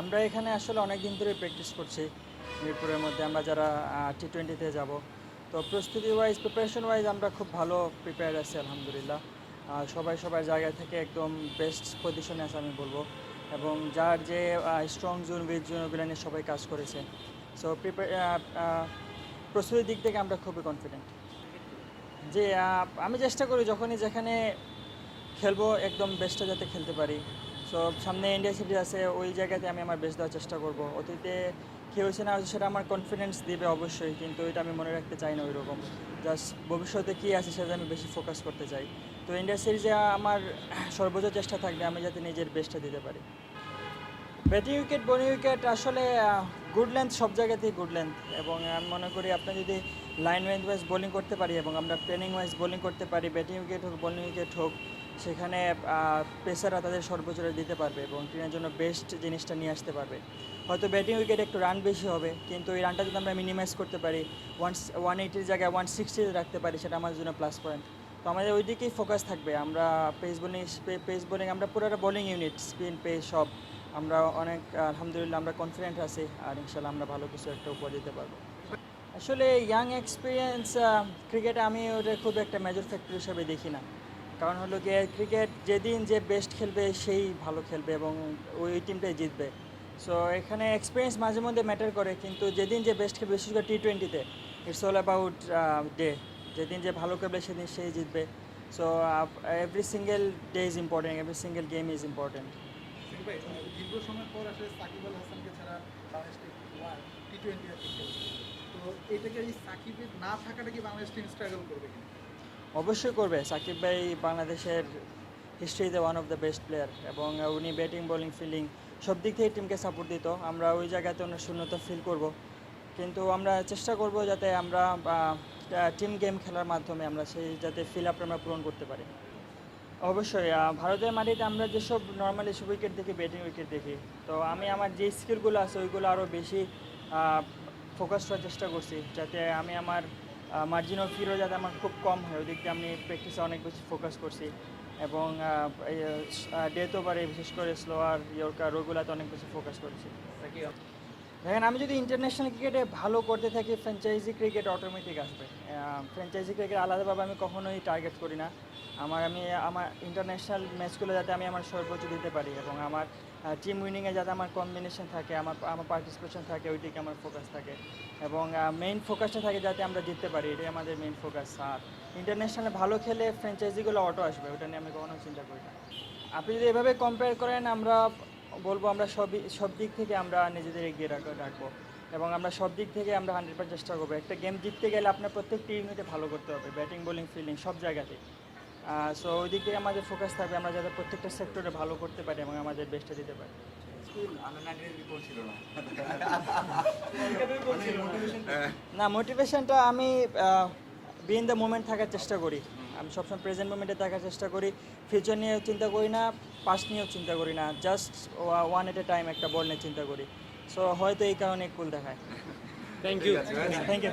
আমরা এখানে আসলে অনেক দিন ধরে প্র্যাকটিস করছি, মিরপুরের মধ্যে আমরা যারা টি টোয়েন্টিতে যাব তো প্রস্তুতি ওয়াইজ প্রিপারেশন ওয়াইজ আমরা খুব ভালো প্রিপেয়ার আছি, আলহামদুলিল্লাহ। সবাই সবার জায়গা থেকে একদম বেস্ট পজিশনে আছে আমি বলব। এবং যার যে স্ট্রং জোন উইক জোন ওগুলো নিয়ে সবাই কাজ করেছে। সো প্রস্তুতির দিক থেকে আমরা খুবই কনফিডেন্ট যে আমি চেষ্টা করি যখনই যেখানে খেলব, একদম বেস্টটা যাতে খেলতে পারি। সো সামনে ইন্ডিয়া সিরিজ আছে, ওই জায়গাতে আমি আমার বেস্ট দেওয়ার চেষ্টা করব। অতীতে কী হয়েছে না হয়েছে সেটা আমার কনফিডেন্স দিবে অবশ্যই, কিন্তু এটা আমি মনে রাখতে চাই না ওই রকম জাস্ট ভবিষ্যতে কী আছে সেটা আমি বেশি ফোকাস করতে চাই। তো ইন্ডিয়া সিরিজে আমার সর্বোচ্চ চেষ্টা থাকবে, আমি যাতে নিজের বেস্টটা দিতে পারি। ব্যাটিং উইকেট বোলিং উইকেট আসলে গুড লেন্থ সব জায়গাতেই গুড লেন্থ এবং আমি মনে করি আপনি যদি লাইন ওয়েন্থ ওয়াইজ বোলিং করতে পারি এবং আমরা প্লেনিং ওয়াইজ বোলিং করতে পারি ব্যাটিং উইকেট হোক বোলিং উইকেট হোক সেখানে পেসাররা তাদের সর্বোচ্চ দিতে পারবে এবং টিমের জন্য বেস্ট জিনিসটা নিয়ে আসতে পারবে। হয়তো ব্যাটিং উইকেট একটু রান বেশি হবে, কিন্তু এই রানটা যদি আমরা মিনিমাইজ করতে পারি ওয়ান ওয়ান এইটির জায়গায় ওয়ান সিক্সটিতে রাখতে পারি, সেটা আমাদের জন্য প্লাস পয়েন্ট তো আমাদের ওই দিকেই ফোকাস থাকবে। আমরা পেস বোলিং পেস বোলিং আমরা পুরোটা বোলিং ইউনিট স্পিন পেস সব আমরা অনেক, আলহামদুলিল্লাহ আমরা কনফিডেন্ট আছি আর ইনশাল্লাহ আমরা ভালো কিছু একটা উপর দিতে পারব। আসলে ইয়াং এক্সপিরিয়েন্স ক্রিকেটে আমি ওটা খুব একটা মেজর ফ্যাক্টর হিসেবে দেখি না। কারণ হলো গিয়ে ক্রিকেট যেদিন যে বেস্ট খেলবে সেই ভালো খেলবে এবং ওই টিমটাই জিতবে। সো এখানে এক্সপিরিয়েন্স মাঝে মধ্যে ম্যাটার করে, কিন্তু যেদিন যে বেস্ট খেলবে, বিশেষ করে টি টোয়েন্টিতে ইটস অল অ্যাবাউট ডে যেদিন যে ভালো খেলবে, সেদিন সেই জিতবে। So every single day is important every single game is important তো সাকিবের না থাকাটা কি বাংলাদেশ টিম স্ট্রাগল করবে অবশ্যই করবে। সাকিব ভাই বাংলাদেশের হিস্ট্রিতে one of the best player এবং উনি ব্যাটিং বোলিং ফিল্ডিং সব দিক থেকে টিমকে সাপোর্ট দিত। আমরা ওই জায়গাতে অনেক শূন্যতা ফিল করব। কিন্তু আমরা চেষ্টা করব যাতে আমরা টিম গেম খেলার মাধ্যমে আমরা সেই, যাতে ফিল আপটা আমরা পূরণ করতে পারি। অবশ্যই ভারতের মাটিতে আমরা যেসব নর্মালি উইকেট দেখি ব্যাটিং উইকেট দেখি, তো আমি আমার যে স্কিলগুলো আছে ওইগুলো আরও বেশি ফোকাস করার চেষ্টা করছি। যাতে আমি আমার মার্জিন অফ ফিরও যাতে আমার খুব কম হয় ওই দিক দিয়ে আমি প্র্যাকটিসে অনেক বেশি ফোকাস করছি। এবং ডেথ ওভারে বিশেষ করে স্লোয়ার ইয়র্কার ওগুলোতে অনেক বেশি ফোকাস করেছি। দেখেন, আমি যদি ইন্টারন্যাশনাল ক্রিকেটে ভালো করতে থাকি ফ্র্যাঞ্চাইজি ক্রিকেট অটোমেটিক আসবে। ফ্র্যাঞ্চাইজি ক্রিকেট আলাদাভাবে আমি কখনোই টার্গেট করি না। আমার, আমি, আমার ইন্টারন্যাশনাল ম্যাচগুলো যাতে আমি আমার সর্বোচ্চ দিতে পারি এবং আমার টিম উইনিংয়ে যাতে আমার কম্বিনেশন থাকে, আমার আমার পার্টিসিপেশন থাকে ওই দিকে আমার ফোকাস থাকে। এবং মেইন ফোকাসটা থাকে যাতে আমরা জিততে পারি, এটাই আমাদের মেইন ফোকাস আর ইন্টারন্যাশনালে ভালো খেলে ফ্র্যাঞ্চাইজিগুলো অটো আসবে ওটা নিয়ে আমি কখনো চিন্তা করি না। আপনি যদি এভাবে কম্পেয়ার করেন, আমরা বলব আমরা সবই সব দিক থেকে আমরা নিজেদের এগিয়ে রাখ রাখব। এবং আমরা সব দিক থেকে আমরা হান্ড্রেড পার্সেন্ট চেষ্টা করব। একটা গেম জিততে গেলে আপনার প্রত্যেকটি ইউনিটে ভালো করতে হবে। ব্যাটিং বোলিং ফিল্ডিং সব জায়গাতেই সো ওই দিক থেকে আমাদের ফোকাস থাকবে। আমরা যাতে প্রত্যেকটা সেক্টরে ভালো করতে পারি এবং আমাদের বেস্টটা দিতে পারি। না। মোটিভেশনটা আমি বিন দ্য মোমেন্ট থাকার চেষ্টা করি। আমি সবসময় প্রেজেন্ট মোমেন্টে থাকার চেষ্টা করি। ফিউচার নিয়েও চিন্তা করি না পাস্ট নিয়েও চিন্তা করি না। Just one at a time একটা বল নিয়ে চিন্তা করি। সো হয়তো এই কারণে কুল দেখায়। Thank you thank you